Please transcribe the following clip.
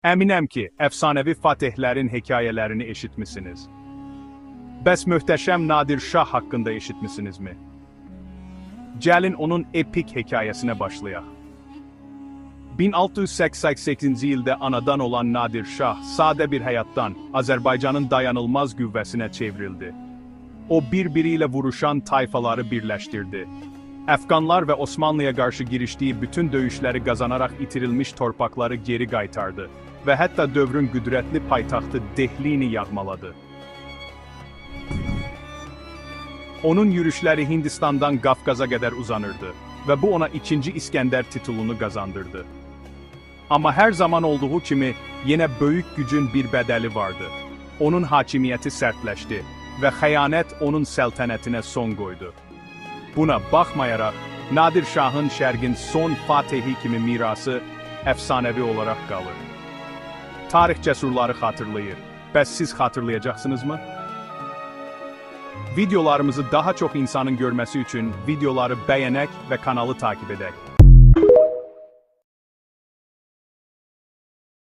Əminəm ki, əfsanəvi fatehlərin hekayələrini eşitmisiniz. Bəs möhtəşəm Nadir Şah haqqında eşitmisinizmi? Gəlin onun epik hekayəsinə başlayaq. 1688-ci ildə anadan olan Nadir Şah sadə bir həyatdan Azərbaycanın dayanılmaz qüvvəsinə çevrildi. O bir-biri ilə vuruşan tayfaları birləşdirdi. Əfqanlar və Osmanlıya qarşı girişdiyi bütün döyüşləri qazanaraq itirilmiş torpaqları geri qaytardı və hətta dövrün qüdrətli paytaxtı Dehlini yağmaladı. Onun yürüşləri Hindistandan Qafqaza qədər uzanırdı və bu ona ikinci İskəndər titulunu qazandırdı. Amma hər zaman olduğu kimi yenə böyük gücün bir bədəli vardı. Onun hakimiyyəti sərtləşdi və xəyanət onun səltənətinə son qoydu. Buna baxmayaraq, Nadir Şahın Şərqin son fatehi kimi mirası əfsanəvi olaraq qalır. Tarix cəsurları xatırlayır. Bəs siz xatırlayacaqsınızmı? Videolarımızı daha çox insanın görməsi üçün videoları bəyənək və kanalı takip edək.